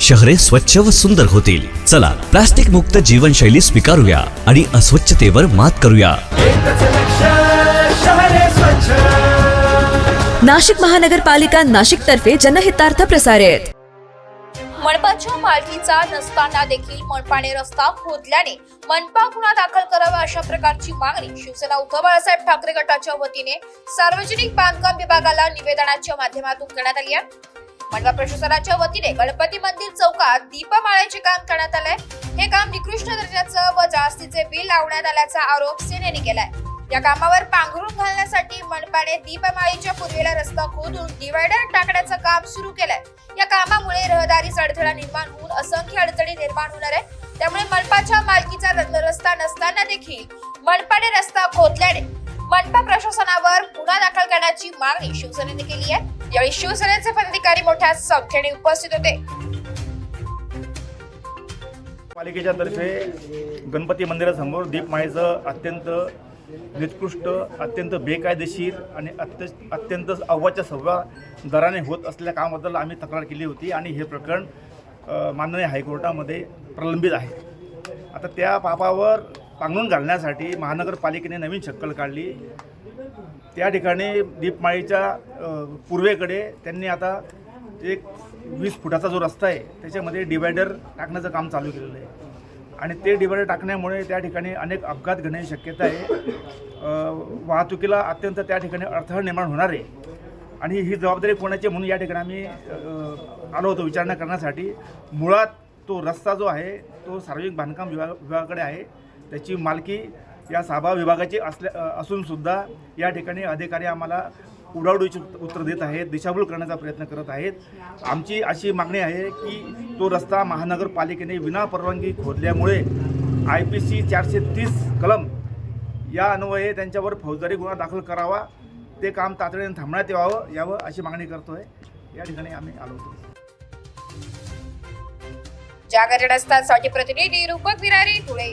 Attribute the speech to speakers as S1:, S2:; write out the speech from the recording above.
S1: शहरे स्वच्छ व सुंदर होतील. चला प्लास्टिक मुक्त जीवनशैली स्वीकारूया आणि अस्वच्छतेवर मात करूया.
S2: नाशिक महानगरपालिका नाशिक तर्फे जनहितार्थ प्रसारित.
S3: मनपाच्या मालकीचा नसताना देखील मनपाने रस्ता खोदल्याने मनपा गुन्हा दाखल करावा अशा प्रकारची मागणी शिवसेना उद्धव बाळासाहेब ठाकरे गटाच्या वतीने सार्वजनिक बांधकाम विभागाला निवेदनाच्या माध्यमातून करण्यात आली आहे. मनपा प्रशासनाच्या वतीने गणपती मंदिर चौकात दीपमाळ्याचे काम करण्यात आलंय. हे काम निकृष्ट दर्जाचं व जास्तीचे बिल लावण्यात आल्याचा आरोप सेनेने केलाय. या कामावर पांघरून घालण्यासाठी मनपाने दीपमाळीच्या पूर्वेला रस्ता खोदून डिवायडर टाकण्याचं काम सुरू केलंय. या कामामुळे रहदारीस अडथळा निर्माण होऊन असंख्य अडचणी निर्माण होणार आहे त्यामुळे मनपाच्या मालकीचा रस्ता नसताना देखील मनपाने रस्ता खोदल्याने मनपा प्रशासनावर गुन्हा दाखल करण्याची मागणी शिवसेनेने केली आहे. यावेळी शिवसेनेचे पदाधिकारी मोठ्या संख्येने उपस्थित होते.
S4: पालिकेच्या तर्फे गणपती मंदिरासमोर दीपमाळेचं अत्यंत निकृष्ट अत्यंत बेकायदेशीर आणि अत्य अत्यंत अव्वाच्या सव्वा दराने होत असलेल्या कामाबद्दल आम्ही तक्रार केली होती आणि हे प्रकरण माननीय हायकोर्टामध्ये प्रलंबित आहे. आता त्या पापावर पांघरून घालण्यासाठी महानगरपालिकेने नवीन शक्कल काढली. त्या ठिकाणी दीपमाळीच्या पूर्वेकडे त्यांनी आता एक वीस फुटाचा जो रस्ता आहे त्याच्यामध्ये डिवायडर टाकण्याचं काम चालू केलेलं आहे. आणि ते डिवायडर टाकण्यामुळे त्या ठिकाणी अनेक अपघात घडण्याची शक्यता आहे. वाहतुकीला अत्यंत त्या ठिकाणी अडथळा निर्माण होणार आहे. आणि ही जबाबदारी कोणाची म्हणून या ठिकाणी आम्ही आलो होतो विचारणा करण्यासाठी. मुळात तो रस्ता जो आहे तो सार्वजनिक बांधकाम विभाग विभागाकडे आहे. त्याची मालकी या सभा विभागाची असल्या असूनसुद्धा या ठिकाणी अधिकारी आम्हाला उडावडीची उत्तर देत आहेत दिशाभूल करण्याचा प्रयत्न करत आहेत. आमची अशी मागणी आहे की तो रस्ता महानगरपालिकेने विना परवानगी खोदल्यामुळे आय पी सी चारशे तीस कलम या अन्वये त्यांच्यावर फौजदारी गुन्हा दाखल करावा ते काम तातडीने थांबण्यात यावं यावं अशी मागणी करतो आहे या ठिकाणी आम्ही आलो होतो.
S3: जागरसाठी प्रतिनिधी रूपक विरारी धुळे